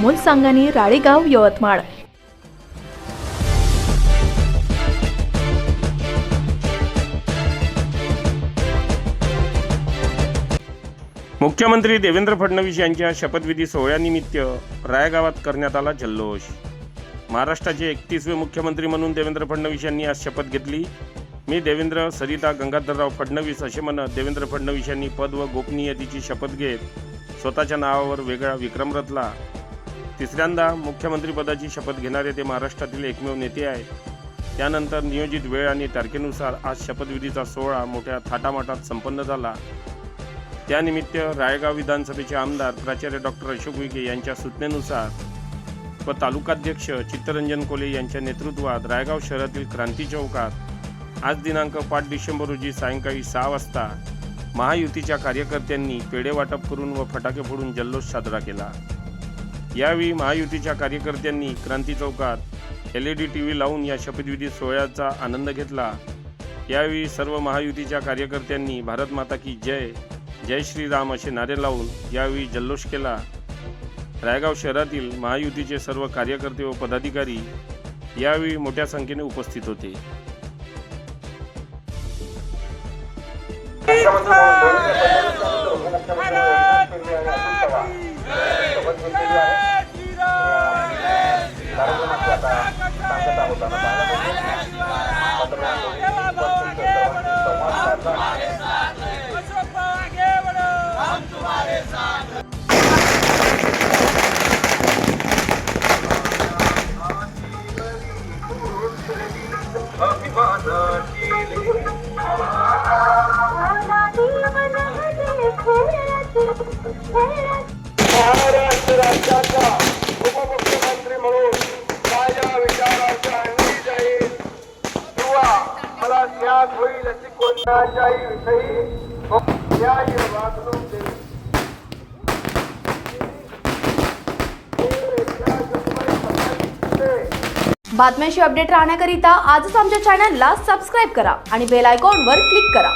अमोल सांगानी राळेगाव यवतमाळ. मुख्यमंत्री देवेंद्र फडणवीस यांच्या शपथविधी सोहळ्यानिमित्त रायगावात करण्यात आला जल्लोष. महाराष्ट्राचे एकतीसवे मुख्यमंत्री म्हणून देवेंद्र फडणवीस यांनी आज शपथ घेतली. मी देवेंद्र सरिता गंगाधरराव फडणवीस असे म्हणत देवेंद्र फडणवीस यांनी पद व गोपनीयतेची शपथ घेत स्वतःच्या नावावर वेगळा विक्रम रचला तिसऱ्यांदा मुख्यमंत्रीपदाची शपथ घेणारे ते महाराष्ट्रातील एकमेव नेते आहेत. त्यानंतर नियोजित वेळ आणि तारखेनुसार आज शपथविधीचा सोहळा मोठ्या थाटामाटात संपन्न झाला. त्यानिमित्त रायगाव विधानसभेचे आमदार प्राचार्य डॉक्टर अशोक विखे यांच्या सूचनेनुसार व तालुकाध्यक्ष चित्तरंजन कोले यांच्या नेतृत्वात रायगाव शहरातील क्रांती चौकात आज दिनांक पाच डिसेंबर रोजी सायंकाळी सहा वाजता महायुतीच्या कार्यकर्त्यांनी पेढे वाटप करून व फटाके फोडून जल्लोष साजरा केला. यावेळी महायुतीच्या कार्यकर्त्यांनी क्रांती चौकात L E D T V लावून या शपथविधी सोहळ्याचा आनंद घेतला. यावेळी सर्व महायुतीच्या कार्यकर्त्यांनी भारत माता की जय जय श्रीराम असे नारे लावून यावेळी जल्लोष केला. रायगाव शहरातील महायुतीचे सर्व कार्यकर्ते व पदाधिकारी यावेळी मोठ्या संख्येने उपस्थित होते. महाराष्ट्र राज्याचा उपमुख्यमंत्री म्हणून माझ्या विचाराच्या अंगी जाईल किंवा मला त्याग होईल अशी कोणत्याही विषयी कोणत्याही वागणूक देईल बातम्यांशी अपडेट राहण्याकरिता आजच आमच्या चॅनलला सबस्क्राईब करा आणि बेल आयकॉनवर क्लिक करा.